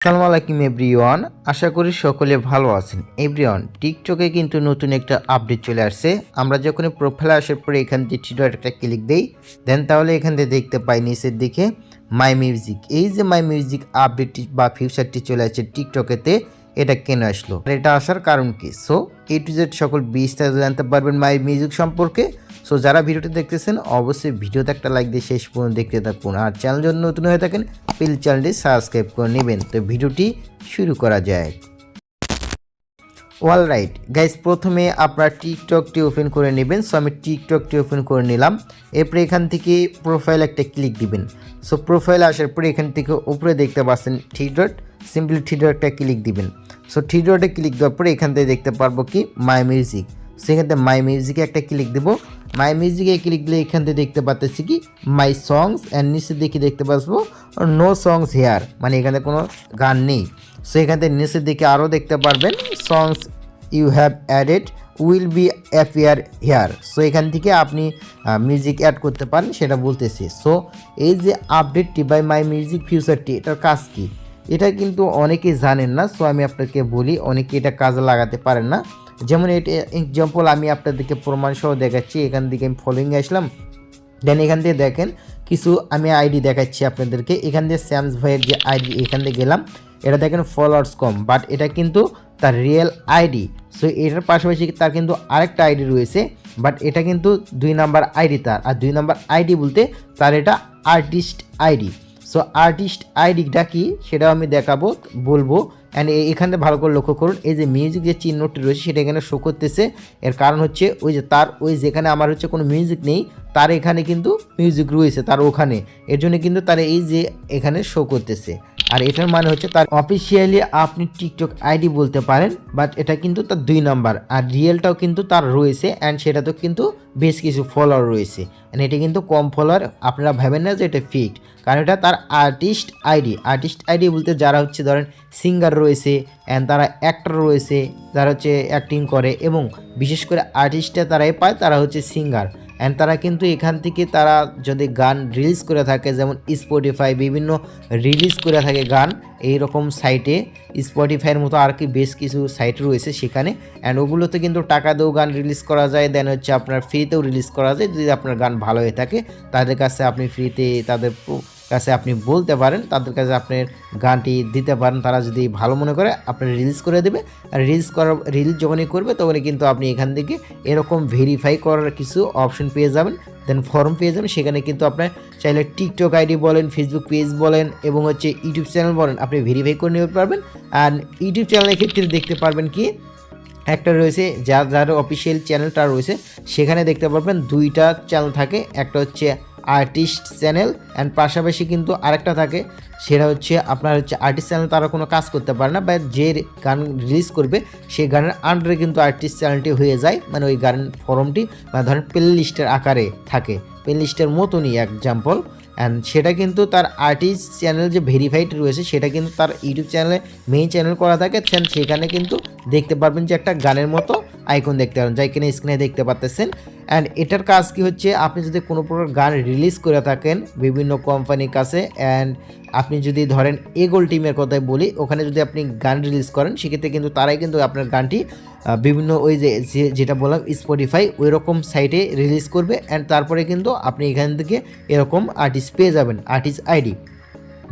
আসসালামু আলাইকুম এভরিওয়ান, আশা করি সকলে ভালো আছেন। এভরিওয়ান, টিকটকে কিন্তু নতুন একটা আপডেট চলে আসছে। আমরা যখন প্রোফাইলে আসার পরে এখান থেকে টিডো একটা ক্লিক দেই দেন তাহলে এখান থেকে দেখতে পাই নিচের দিকে মাই মিউজিক এই যে মাই মিউজিক আপডেটটি বা ফিউচারটি চলে আসছে টিকটকেতে এটা কেন আসলো? এটা আসার কারণ কি? সো এ টু জেড সকল বিস্তারিত জানতে পারবেন মাই মিউজিক সম্পর্কে। সো যারা ভিডিওটি দেখতেছেন, অবশ্যই ভিডিওতে একটা লাইক দিয়ে শেষ পর্যন্ত দেখতে থাকুন। আর চ্যানেল জন্য নতুন হয়ে থাকেন প্লিজ চ্যানেলটি সাবস্ক্রাইব করে নেবেন। তো ভিডিওটি শুরু করা যায় অল রাইট গাইজ প্রথমে আপনার টিকটকটি ওপেন করে নেবেন। সো আমি টিকটকটি ওপেন করে নিলাম। এরপরে এখান থেকে প্রোফাইল একটা ক্লিক দিবেন। সো প্রোফাইল আসার পরে এখান থেকে উপরে দেখতে পাচ্ছেন ডট সিম্পলি থ্রি ডট একটা ক্লিক দিবেন। সো ডটে ক্লিক দেওয়ার পরে এখান থেকে দেখতে পারব কি মাই মিউজিক সেখান থেকে মাই মিউজিকে একটা ক্লিক দেবো। মাই মিউজিকে ক্লিক দিলে এখান থেকে দেখতে পাচ্ছি কি? মাই সংস অ্যান্ড নিচে দেখে দেখতে পাচ্বো নো সংস হেয়ার মানে এখানে কোনো গান নেই। সো এখান থেকে নিচের দিকে আরও দেখতে পারবেন songs you have added will be appear here so এখান থেকে আপনি মিউজিক অ্যাড করতে পারেন, সেটা বলতেছি। সো এই যে আপডেটটি বাই মাই মিউজিক ফিউচারটি এটার কাজ কি? এটা কিন্তু অনেকেই জানেন না সো আমি আপনাকে বলি, অনেকে এটা কাজে লাগাতে পারেন না। যেমন এটা এক্সাম্পল আমি আপনাদেরকে প্রমাণ সহ দেখাচ্ছি, এখান থেকে আমি ফলোয়িং আসলাম। দেন এখান থেকে দেখেন, কিছু আমি আইডি দেখাচ্ছি আপনাদেরকে। এখান দিয়ে স্যামস ভাইয়ের যে আইডি এখান থেকে গেলাম। এটা দেখেন ফলোয়ার্স কম বাট এটা কিন্তু তার রিয়েল আইডি সো এটার পাশাপাশি তার কিন্তু আরেকটা আইডি রয়েছে বাট এটা কিন্তু দুই নাম্বার আইডি তার। আর দুই নাম্বার আইডি বলতে তার এটা আর্টিস্ট আইডি সো আর্টিস্ট আইডিটা কি? সেটাও আমি দেখাবো, বলব। অ্যান্ড এখানে ভালো করে লক্ষ্য করুন, এই যে মিউজিক যে চিহ্নটি রয়েছে, সেটা এখানে শো করতেছে। এর কারণ হচ্ছে, ওই যে তার ওই যেখানে আমার হচ্ছে কোনো মিউজিক নেই, তার এখানে কিন্তু মিউজিক রয়েছে, তার ওখানে। এর জন্য কিন্তু তার এই যে এখানে শো করতেছে। আর এটার মানে হচ্ছে তার অফিসিয়ালি আপনি টিকটক আইডি বলতে পারেন বাট এটা কিন্তু তার দুই নাম্বার আর রিয়েলটাও কিন্তু তার রয়েছে অ্যান্ড সেটাতেও কিন্তু বেশ কিছু ফলোয়ার রয়েছে। অ্যান্ড এটা কিন্তু কম ফলোয়ার আপনারা ভাবেন না যে এটা ফিক্ট কারণ এটা তার আর্টিস্ট আইডি আর্টিস্ট আইডি বলতে যারা হচ্ছে ধরেন সিঙ্গার রয়েছে অ্যান্ড তারা অ্যাক্টর রয়েছে, যারা হচ্ছে অ্যাক্টিং করে, এবং বিশেষ করে আর্টিস্টটা তারাই পায়, তারা হচ্ছে সিঙ্গার অ্যান্ড তারা কিন্তু এখান থেকে তারা যদি গান রিলিজ করে থাকে, যেমন স্পটিফাই বিভিন্ন রিলিজ করে থাকে গান এই রকম সাইটে স্পটিফাইয়ের মতো আর কি বেশ কিছু সাইট রয়েছে সেখানে। অ্যান্ড ওগুলোতে কিন্তু টাকা দিয়েও গান রিলিজ করা যায় দেন হচ্ছে আপনার ফ্রিতেও রিলিজ করা যায়। যদি আপনার গান ভালো হয়ে থাকে, তাদের কাছে আপনি ফ্রিতে তাদের কাছে আপনি বলতে পারেন, তাদের কাছে আপনার গানটি দিতে পারেন, তারা যদি ভালো মনে করে আপনি রিলিজ করে দেবে। আর রিলিজ করার রিলিজ যখনই করবে, তখনই কিন্তু আপনি এখান থেকে এরকম ভেরিফাই করার কিছু অপশন পেয়ে যাবেন দেন ফর্ম পেয়ে যাবেন। সেখানে কিন্তু আপনার চাইলে টিকটক আইডি বলেন ফেসবুক পেজ বলেন, এবং হচ্ছে ইউটিউব চ্যানেল বলেন, আপনি ভেরিফাই করে নিতে পারবেন। আর ইউটিউব চ্যানেলের ক্ষেত্রে দেখতে পারবেন কি, একটা রয়েছে, যার যার অফিসিয়াল চ্যানেলটা রয়েছে, সেখানে দেখতে পারবেন দুইটা চ্যানেল থাকে। একটা হচ্ছে আর্টিস্ট চ্যানেল অ্যান্ড পাশাপাশি কিন্তু আরেকটা থাকে, সেটা হচ্ছে আপনার হচ্ছে আর্টিস্ট চ্যানেল তারা কোনো কাজ করতে পারে না, বা যে গান রিলিজ করবে, সেই গানের আন্ডারে কিন্তু আর্টিস্ট চ্যানেলটি হয়ে যায় মানে ওই গান ফর্মটি মানে ধরেন প্লে লিস্টের আকারে থাকে প্লে লিস্টের মতনই এক্সাম্পল অ্যান্ড সেটা কিন্তু তার আর্টিস্ট চ্যানেল যে ভেরিফাইড রয়েছে, সেটা কিন্তু তার ইউটিউব চ্যানেলে মেইন চ্যানেল করা থাকে সেখানে কিন্তু দেখতে পারবেন যে একটা গানের মতো আইকন দেখতে পারেন যা কিনা স্ক্রিনে দেখতে পাচ্তেছেন অ্যান্ড এটার কাজ কি হচ্ছে, আপনি যদি কোনো প্রকার গান রিলিজ করে থাকেন বিভিন্ন কোম্পানির কাছে অ্যান্ড আপনি যদি ধরেন এগোল টিমের কথাই বলি, ওখানে যদি আপনি গান রিলিজ করেন, সেক্ষেত্রে কিন্তু তারাই কিন্তু আপনার গানটি বিভিন্ন ওই যে- যেটা বললাম স্পটিফাই ওই রকম সাইটে রিলিজ করবে অ্যান্ড তারপরে কিন্তু আপনি এখান থেকে এরকম আর্টিস্ট পেয়ে যাবেন আর্টিস্ট আইডি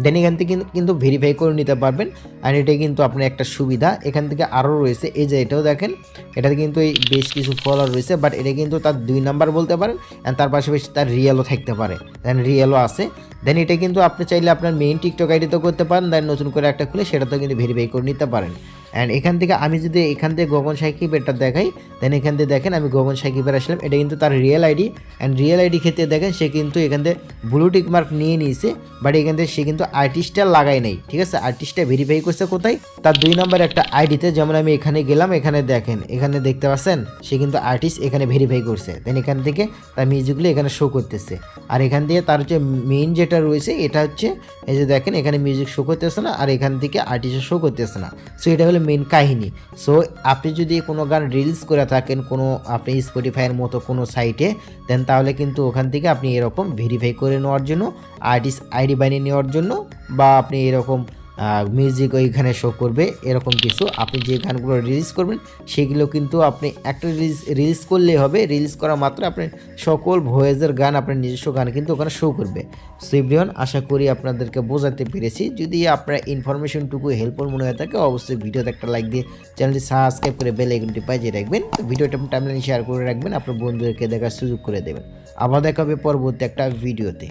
দেন এখান থেকে কিন্তু- ভেরিফাই করে নিতে পারবেন। আর এটা কিন্তু আপনার একটা সুবিধা। এখান থেকে আরও রয়েছে। এই যে এটাও দেখেন, এটাতে কিন্তু এই বেশ কিছু ফলোয়ার রয়েছে বাট এটা কিন্তু তার দুই নাম্বার বলতে পারেন অ্যান্ড তার পাশাপাশি তার রিয়েলও থাকতে পারে। দেন রিয়েলও আছে। দেন এটা কিন্তু আপনি চাইলে আপনার মেইন টিকটক আইডিতেও করতে পারেন দেন নতুন করে একটা খুলে সেটাতেও কিন্তু ভেরিফাই করে নিতে পারেন। অ্যান্ড এখান থেকে আমি যদি এখান থেকে গগন সাকিব এটা দেখাই দেন এখান থেকে দেখেন আমি গগন সাকিবের আসলাম। এটা কিন্তু তার real ID and real ID ক্ষেত্রে দেখেন সে কিন্তু এখান থেকে ব্লু টিক মার্ক নিয়ে নিয়েছে। বাট এখান থেকে সে কিন্তু আর্টিস্টটা লাগাই নাই। ঠিক আছে? আর্টিস্টটা ভেরিফাই করছে কোথায়? তার দুই নম্বর একটা আইডিতে যেমন আমি এখানে গেলাম, এখানে দেখেন, এখানে দেখতে পাচ্ছেন, সে কিন্তু আর্টিস্ট এখানে ভেরিফাই করছে। দেন এখান থেকে তার মিউজিকগুলো এখানে শো করতেছে। আর এখান দিয়ে তার হচ্ছে মেইন যেটা রয়েছে, এটা হচ্ছে, এই যে দেখেন, এখানে মিউজিক শো করতেছে না, আর এখান থেকে আর্টিস্ট শো করতেছে না। সো এটা হলো মেইন কাহিনী। সো আপনি যদি কোনো গান রিলিজ করে থাকেন কোনো, আপনি স্পটিফাইয়ের মতো কোনো সাইটে দেন তাহলে কিন্তু ওখান থেকে আপনি এরকম ভেরিফাই করে নেওয়ার জন্য আর্টিস্ট আইডি বানিয়ে নেওয়ার জন্য, বা আপনি এরকম মিউজিক ওইখানে শো করবে, এরকম কিছু। আপনি যে গানগুলো রিলিজ করবেন, সেগুলো কিন্তু আপনি একটা রিলিজ রিলিজ করলেই হবে। রিলিজ করা মাত্র আপনার সকল ভয়েজের গান, আপনার নিজস্ব গান কিন্তু ওখানে শো করবে। সো এভরিওয়ান আশা করি আপনাদেরকে বোঝাতে পেরেছি। যদি আপনার ইনফরমেশনটুকু হেল্পফুল মনে হয়ে থাকে, অবশ্যই ভিডিওতে একটা লাইক দিয়ে চ্যানেলটি সাবস্ক্রাইব করে বেল আইকনটি বাজিয়ে রাখবেন। তো ভিডিওটা টাইমলাইনে শেয়ার করে রাখবেন, আপনার বন্ধুদেরকে দেখার সুযোগ করে দেবেন। আবার দেখা হবে পরবর্তী একটা ভিডিওতে